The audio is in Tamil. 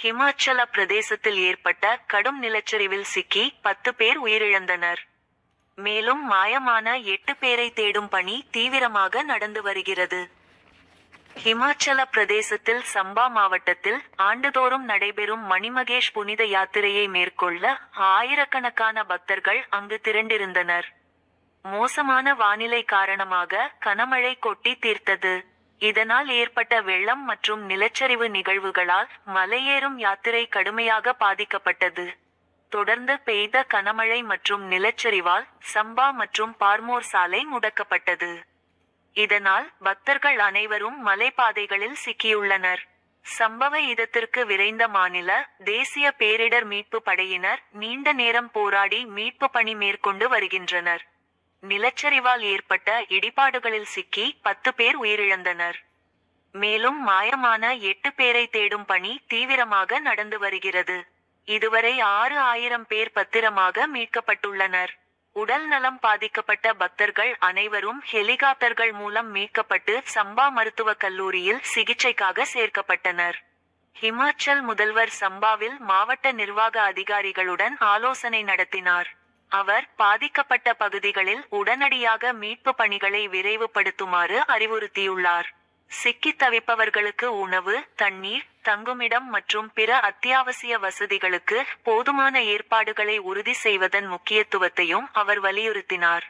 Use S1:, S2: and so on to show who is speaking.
S1: ஹிமாச்சல பிரதேசத்தில் ஏற்பட்ட கடும் நிலச்சரிவில் சிக்கி பத்து பேர் உயிரிழந்தனர். மேலும் மாயமான எட்டு பேரை தேடும் பணி தீவிரமாக நடந்து வருகிறது. ஹிமாச்சல பிரதேசத்தில் சம்பா மாவட்டத்தில் ஆண்டுதோறும் நடைபெறும் மணிமகேஷ் புனித யாத்திரையை மேற்கொள்ள ஆயிரக்கணக்கான பக்தர்கள் அங்கு திரண்டிருந்தனர். மோசமான வானிலை காரணமாக கனமழை கொட்டி தீர்த்தது. இதனால் ஏற்பட்ட வெள்ளம் மற்றும் நிலச்சரிவு நிகழ்வுகளால் மலையேறும் யாத்திரை கடுமையாக பாதிக்கப்பட்டது. தொடர்ந்து பெய்த கனமழை மற்றும் நிலச்சரிவால் சம்பா மற்றும் பார்மோர் சாலை முடக்கப்பட்டது. இதனால் பக்தர்கள் அனைவரும் மலைப்பாதைகளில் சிக்கியுள்ளனர். சம்பவ இடத்திற்கு விரைந்த மாநில தேசிய பேரிடர் மீட்பு படையினர் நீண்ட நேரம் போராடி மீட்பு பணி மேற்கொண்டு வருகின்றனர். நிலச்சரிவால் ஏற்பட்ட இடிபாடுகளில் சிக்கி பத்து பேர் உயிரிழந்தனர். மேலும் மாயமான எட்டு பேரை தேடும் பணி தீவிரமாக நடந்து வருகிறது. இதுவரை ஆறு ஆயிரம் பேர் பத்திரமாக மீட்கப்பட்டுள்ளனர். உடல் நலம் பாதிக்கப்பட்ட பக்தர்கள் அனைவரும் ஹெலிகாப்டர்கள் மூலம் மீட்கப்பட்டு சம்பா மருத்துவக் கல்லூரியில் சிகிச்சைக்காக சேர்க்கப்பட்டனர். ஹிமாச்சல் முதல்வர் சம்பாவில் மாவட்ட நிர்வாக அதிகாரிகளுடன் ஆலோசனை நடத்தினார். அவர் பாதிக்கப்பட்ட பகுதிகளில் உடனடியாக மீட்பு பணிகளை விரைவுபடுத்துமாறு அறிவுறுத்தியுள்ளார். சிக்கி தவிப்பவர்களுக்கு உணவு தண்ணீர் தங்குமிடம் மற்றும் பிற அத்தியாவசிய வசதிகளுக்கு போதுமான ஏற்பாடுகளை உறுதி செய்வதன் முக்கியத்துவத்தையும் அவர் வலியுறுத்தினார்.